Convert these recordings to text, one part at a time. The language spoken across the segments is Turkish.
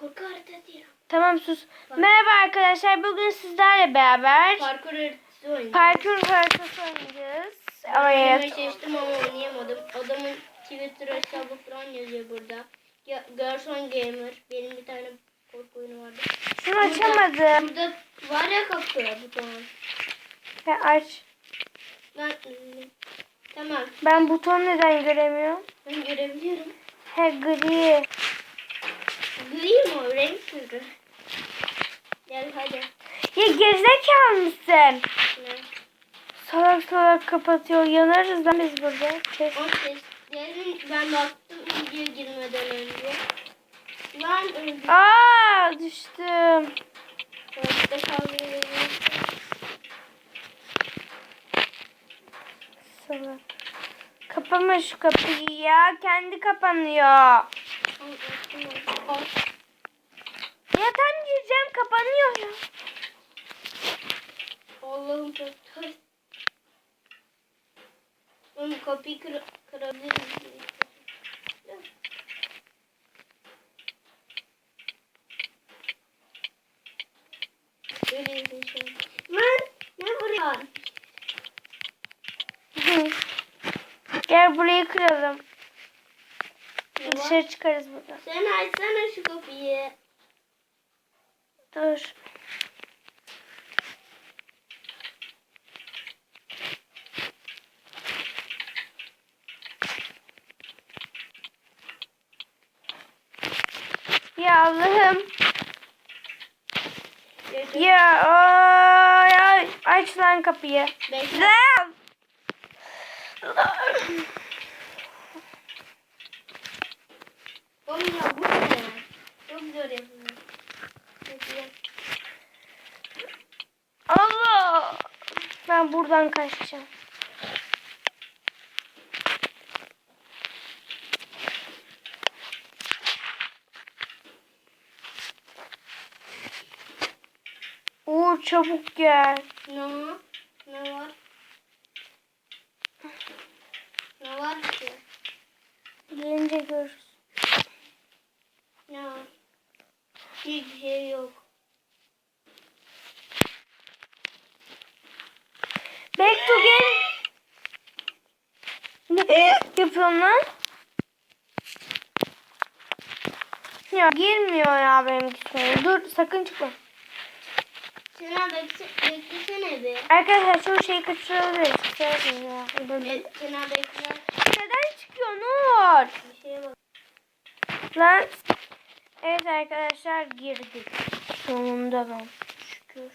Korku harita değil. Tamam sus. Merhaba arkadaşlar. Bugün sizlerle beraber Parkur haritası oynuyorum. parkur haritası oynayacağız. Oynamaya Evet. çalıştım ama oynayamadım. Adamın Twitter hesabı falan yazıyor burada. Ya, Gerson Gamer. Benim bir tane korku oyunu vardı. Şunu açamadım. Burada var ya kapı buton. Ya aç. Ben tamam. Ben buton neden göremiyorum? Ben görebiliyorum. He gri. Gri mi o? Renk sürü. Gel hadi. Ya gerizekalı mısın? Ne? Salak salak kapatıyor. Yanarız lan biz burada. Kes. O seslerin ben baktım video girmeden önce. Lan öldüm. Aa düştüm. Tuvalette ediyorum. Salak. Kapama şu kapıyı ya. Kendi kapanıyor. Ya tam gireceğim kapanıyor ya. Allah'ım çok ters. Oğlum kapıyı kır. Öyleyiz inşallah. Lan ne vuruyorsun? Gel burayı kıralım. Dışarı çıkarız buradan. Sen açsana şu kapıyı. Dur. Ya Allah'ım. Ya ay, ay, aç lan kapıyı. Bekle. Lan! Ya bu ne? Çok zor yapılıyor. Allah! Ben buradan kaçacağım. Uğur çabuk gel. Ne? Ne var? Ne var ki? Gelince görürüz. Var? Hiçbir şey yok. Bektu gel. Ne yapıyorsun lan? Ya girmiyor ya benim gitmeye. Dur sakın çıkma. Bekle, beklesene be. Arkadaşlar şu şeyi kaçırabiliriz. Söyledim ya. Sena bekle. Neden çıkıyor Nur? Bir şeye bak. Lan. Evet arkadaşlar girdik. Sonunda ben. Şükür.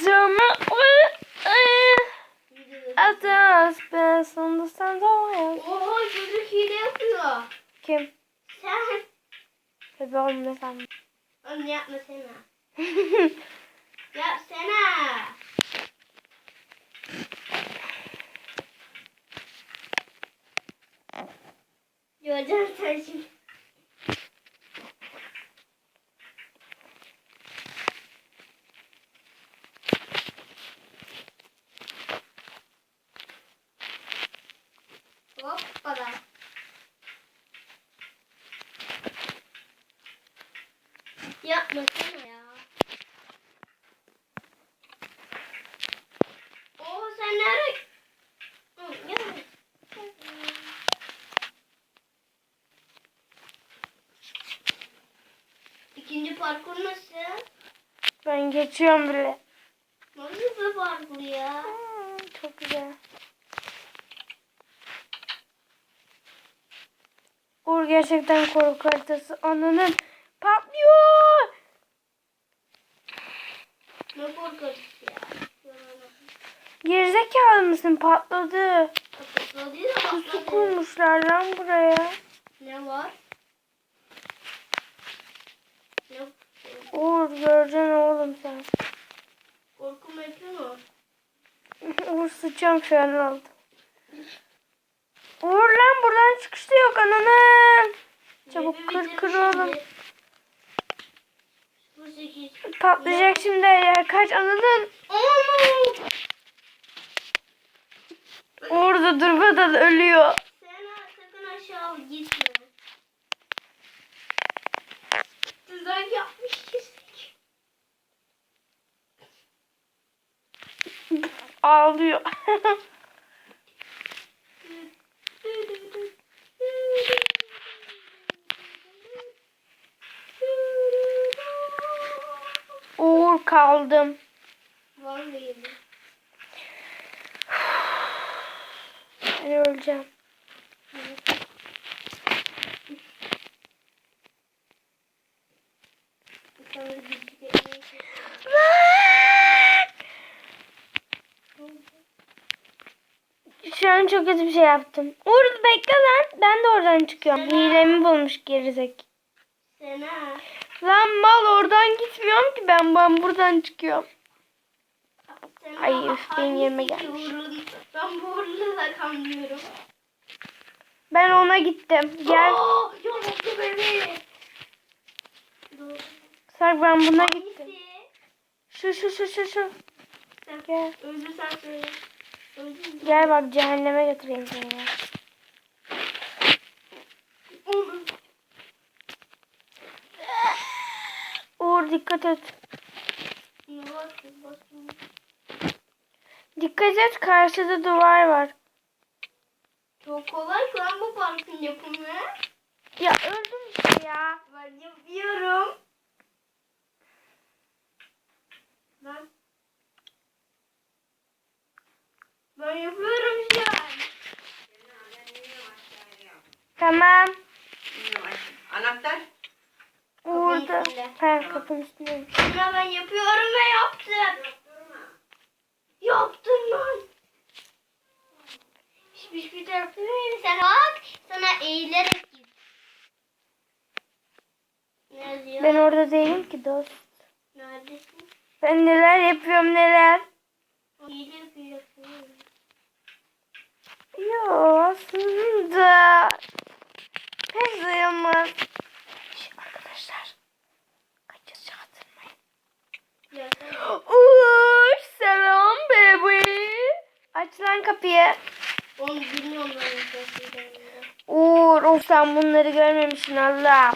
Zaman. Atas ben sonunda sen doğayım. Oha çocuk hile yapıyor. Kim? Sen. Tabii oğlum ne sen? Oğlum yapma Sena. Yap Sena. Göreceğim sen şimdi. Yapma Sena ya. Oo sen nereye? İkinci parkur nasıl? Ben geçiyorum bile. Nasıl bir parkur ya? Hmm, çok güzel. Uğur gerçekten korku haritası. Ananın patlıyor. Gerizekalı mısın? Patladı. Patladı. koymuşlar lan buraya. Ne var? Ne? Uğur göreceksin oğlum sen. Korku metri mi? var? Uğur sıçacağım şu an oldu. Uğur lan buradan çıkış da yok ananın. Çabuk kır kır oğlum. Patlayacak şimdi ya. Kaç anladın? Anladım. Orada durmadan ölüyor. Sen sakın aşağı gitme. Güzel yapmış kesik. Ağlıyor. kaldım. Vallahi mi? Ben öleceğim. Şu an çok kötü bir şey yaptım. Uğur bekle lan. Ben de oradan çıkıyorum. Hilemi bulmuş gerizek. Sena. Lan mal oradan gitmiyorum ki ben. Ben buradan çıkıyorum. Sena Ay, üf, benim yerime gelmiş. Ben bu uğurla da kanmıyorum. Ben ona gittim. Gel. Oo. Dur. Sarp ben buna gittim. Hangisi? Şu şu şu şu şu. Sen Gel. öldü sen söyle. Gel bak cehenneme götüreyim seni. ya. Oğlum. Uğur dikkat et. Dikkat et karşıda duvar var. Çok kolay şu an bu parkın yapımı. Ya öldüm işte ya. Ben yapıyorum. Ben ben yapıyorum şu an. Tamam. Üstünde. Ha kapının üstündeymiş. Sonra ben yapıyorum ve yaptım. Yaptım lan. Hiçbir hiçbir tarafı değil. Sen bak sana eğilerek git. Ne? Ben orada değilim ki dost. Neredesin? Ben neler yapıyorum neler. Hile yapıyorsun. Yo aslında pek sayılmaz. Şş, arkadaşlar. Kaçız çağırtmayın. Ya sen Uy selam baby. Aç lan kapıyı. onu bilmiyorum ben yapıyorsun. Uğur of sen bunları görmemişsin Allah.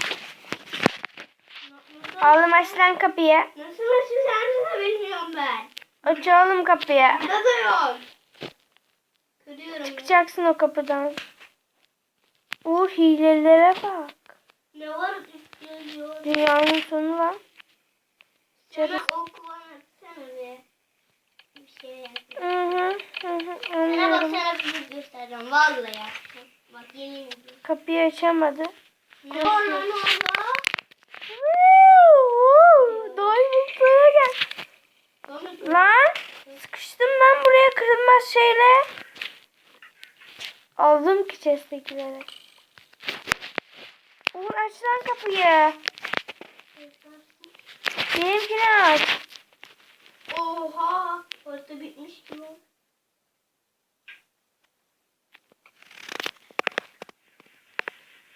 Oğlum aç lan kapıyı. Nasıl de bilmiyorum ben. Aç oğlum kapıyı. Burada da yok. Kırıyorum. Çıkacaksın o kapıdan. Uğur hilelere bak. Ne var? Dünyanın sonu. Sana Çarı. o şey. Hı hı hı hı Sana bak sana bir şey göstereceğim. Vallahi yaptım. Bak yemin ediyorum. Kapıyı açamadı. Ne var lan orada? Diamondlara gel. Lan sıkıştım ben buraya kırılmaz şeyle. Aldım ki chest'tekileri. Uğur aç lan kapıyı. Benimkini aç. Oha. Orta bitmiş gibi.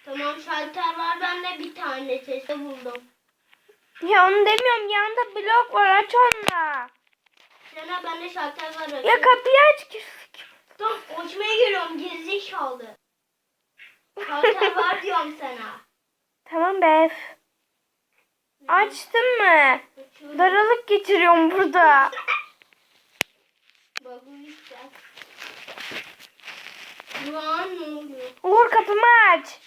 Tamam şalter var. Ben de bir tane testi buldum. Ya onu demiyorum yanında blok var aç onunla. Sana bende şalter var. Ya kapıyı aç. Tamam açmaya geliyorum gerizekalı. Şalter var diyorum sana. Tamam be. Açtın mı? Açıyorum. Daralık geçiriyorum burada. Bak bu işte. Şu an ne oluyor? Uğur kapımı aç.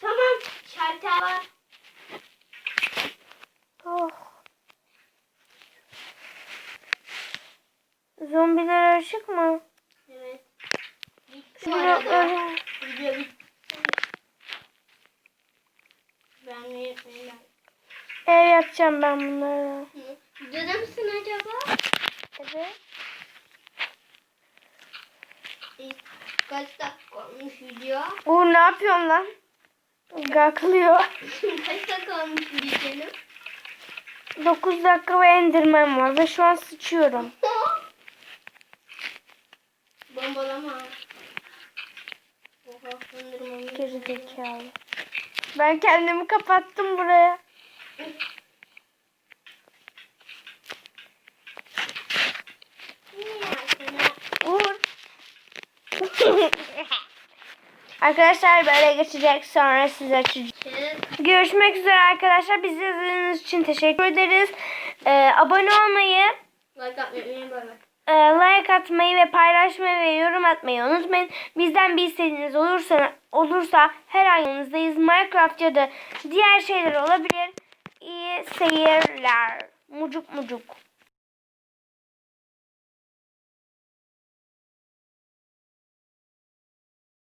Tamam şalter var. Oh. Zombiler açık mı? Evet. Bitti bu Şunu arada. öyle. Video bitti. Ben ne yapayım? Ev yapacağım ben bunları. Videoda mısın acaba? Evet. İlk Kaç dakika olmuş video? Uğur ne yapıyorsun lan? Gaklıyor. Kaç dakika olmuş videonun? 9 dakika ve endirmem var ve şu an sıçıyorum. Bombalama. Oha, dondurmamı Gerizekalı. Ben kendimi kapattım buraya. Niye sana? Uğur. Arkadaşlar böyle geçecek sonra size açacağım. Görüşmek üzere arkadaşlar. Bizi izlediğiniz için teşekkür ederiz. Ee, abone olmayı, Like atmayı. Ee, like atmayı ve paylaşmayı ve yorum atmayı unutmayın. Bizden bir istediğiniz olursa olursa her ay yanınızdayız. Minecraft ya da diğer şeyler olabilir. İyi seyirler. Mucuk mucuk.